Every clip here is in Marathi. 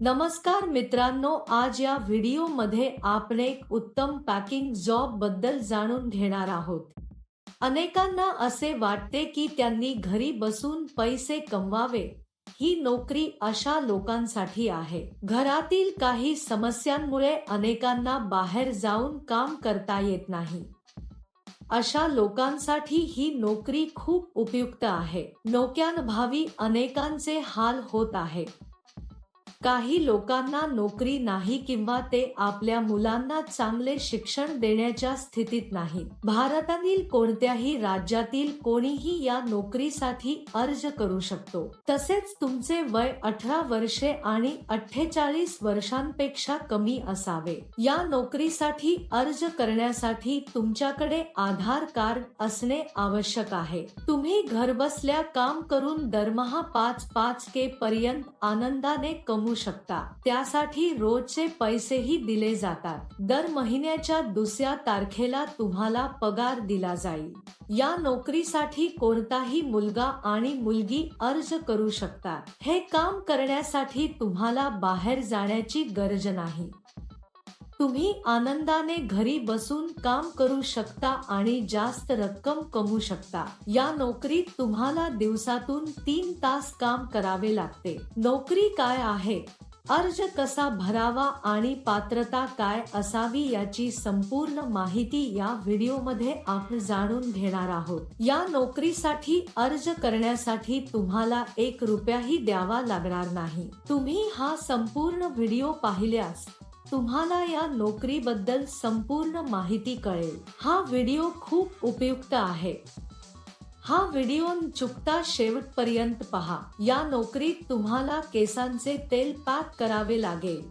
नमस्कार मित्रांनो आज या व्हिडिओमध्ये आपण एक उत्तम पॅकिंग जॉबबद्दल जाणून घेणार आहोत. अनेकांना असे वाटते की त्यांनी घरी बसून पैसे कमवावे. ही नोकरी अशा लोकांसाठी आहे. घरातील काही समस्यांमुळे अनेकांना बाहेर जाऊन काम करता येत नाही. अशा लोकांसाठी ही नोकरी खूप उपयुक्त आहे. नोक्यांभावी अनेकांचे हाल होत आहे. काही लोकांना नोकरी नाही किंवा ते आपल्या मुलांना चांगले शिक्षण देण्याच्या स्थितीत नाहीत भारतातील कोणत्याही राज्यातील कोणीही या नोकरीसाठी अर्ज करू शकतो. तसेच तुमचे वय अठरा वर्षे आणि अठ्ठेचाळीस वर्षांपेक्षा कमी असावे. या नोकरीसाठी अर्ज करण्यासाठी तुमच्याकडे आधार कार्ड असणे आवश्यक आहे. तुम्ही घरबसल्या काम करून दरमहा पाच पाच के पर्यंत आनंदाने कमू शकता. त्यासाठी रोजचे पैसेही दिले जातात. दर महिन्याच्या दुसऱ्या तारखेला तुम्हाला पगार दिला जाईल. या नोकरीसाठी कोणताही मुलगा आणि मुलगी अर्ज करू शकतात. हे काम करण्यासाठी तुम्हाला बाहेर जाण्याची गरज नाही. तुम्ही आनंदाने घरी बसून काम करू शकता आणि जास्त रक्कम कमवू शकता. या नोकरीत तुम्हाला दिवसातून तीन तास काम करावे लागते. नोकरी काय आहे? अर्ज कसा भरावा आणि पात्रता काय असावी याची संपूर्ण माहिती या व्हिडिओमध्ये आपण जाणून घेणार आहोत. या नोकरीसाठी अर्ज करण्यासाठी तुम्हाला एक रुपयाही द्यावा लागणार नाही. तुम्ही हा संपूर्ण व्हिडिओ पाहिल्यास तुम्हाला या नोकरीबद्दल संपूर्ण माहिती कळेल. हा व्हिडिओ खूप उपयुक्त आहे. हा व्हिडिओ चुकता शेवटपर्यंत पहा. या नोकरीत तुम्हाला केसांचे तेल पॅक करावे लागेल.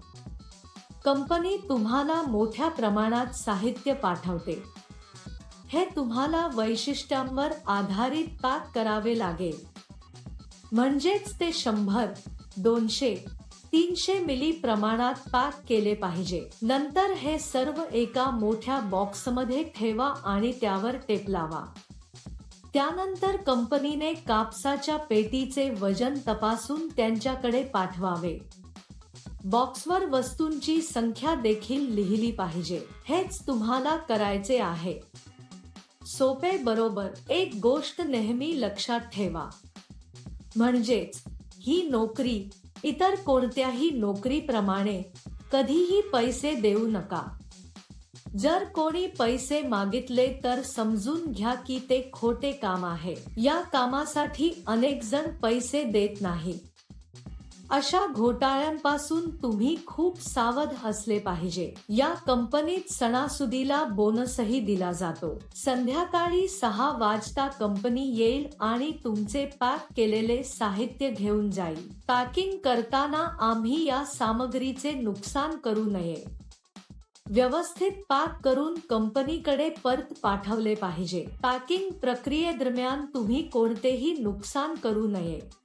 कंपनी तुम्हाला मोठ्या प्रमाणात साहित्य पाठवते. हे तुम्हाला वैशिष्ट्यांवर आधारित पॅक करावे लागेल. म्हणजेच ते शंभर दोनशे तीनशे मिली प्रमाणात पॅक केले पाहिजे. नंतर हे सर्व एका मोठ्या बॉक्समध्ये ठेवा आणि त्यावर टेप लावा. त्यानंतर कंपनीने कापसाच्या पेटीचे वजन तपासून त्यांच्याकडे पाठवावे. बॉक्सवर वस्तूंची संख्या देखील लिहिली पाहिजे. हेच तुम्हाला करायचे आहे. सोपे बरोबर एक गोष्ट नेहमी लक्षात ठेवा. म्हणजेच ही नोकरी इतर कोणत्याही नोकरीप्रमाणे कधीही पैसे देऊ नका. जर कोणी पैसे मागितले तर समजून घ्या की ते खोटे काम आहे. या कामासाठी अनेक जण पैसे देत नाही. अशा घोटाळ्यांपासून तुम्ही खूप सावध असले पाहिजे. या कंपनीत सणासुदीला बोनसही दिला जातो. संध्याकाळी सहा वाजता कंपनी येईल आणि तुमचे पॅक केलेले साहित्य घेऊन जाईल. पॅकिंग करताना आम्ही या सामग्रीचे नुकसान करू नये. व्यवस्थित पॅक करून कंपनीकडे परत पाठवले पाहिजे. पॅकिंग प्रक्रियेदरम्यान तुम्ही कोणतेही नुकसान करू नये.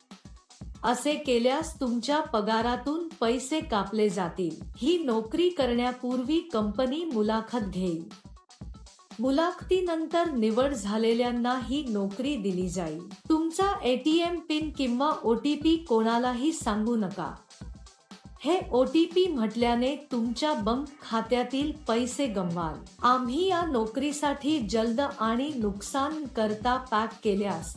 असे केल्यास तुमच्या पगारातून पैसे कापले जातील. ही नोकरी करण्यापूर्वी कंपनी मुलाखत घेईल. मुलाखतीनंतर निवड झालेल्यांना ही नोकरी दिली जाईल. तुमचा एटीएम पिन किंवा ओटीपी कोणालाही सांगू नका. हे ओ टी पी म्हटल्याने तुमच्या बंक खात्यातील पैसे गमवाल आम्ही या नोकरीसाठी जलद आणि नुकसान करता पॅक केल्यास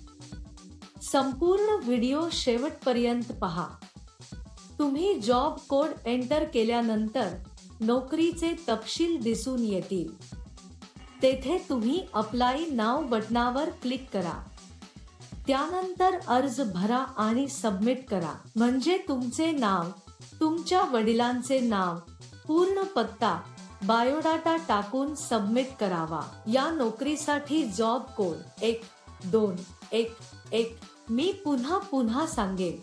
संपूर्ण व्हिडिओ शेवटपर्यंत पहा. तुम्ही जॉब कोड एंटर केल्यानंतर नोकरीचे तपशील दिसून येतील. तेथे तुम्ही अप्लाय नाव बटनावर क्लिक करा. त्यानंतर अर्ज भरा आणि सबमिट करा. म्हणजे तुमचे नाव तुमच्या वडिलांचे नाव पूर्ण पत्ता बायोडाटा टाकून सबमिट करावा. या नोकरीसाठी जॉब कोड एक दोन एक एक मी पुन्हा पुन्हा सांगेन.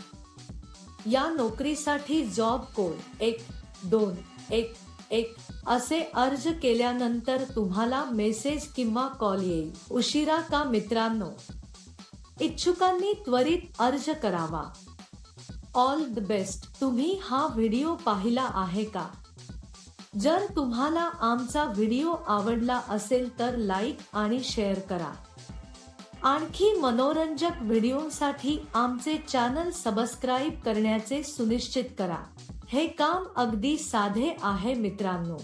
या नोकरीसाठी जॉब कोड एक दोन एक एक असे अर्ज केल्यानंतर तुम्हाला मेसेज किंवा कॉल येईल. उशिरा का मित्रांनो? इच्छुकांनी त्वरित अर्ज करावा. ऑल द बेस्ट तुम्ही हा व्हिडिओ पाहिला आहे का? जर तुम्हाला आमचा व्हिडिओ आवडला असेल तर लाईक आणि शेअर करा. आणखी मनोरंजक व्हिडिओसाठी आमचे चॅनल सबस्क्राईब करण्याचे सुनिश्चित करा. हे काम अगदी साधे आहे मित्रांनो.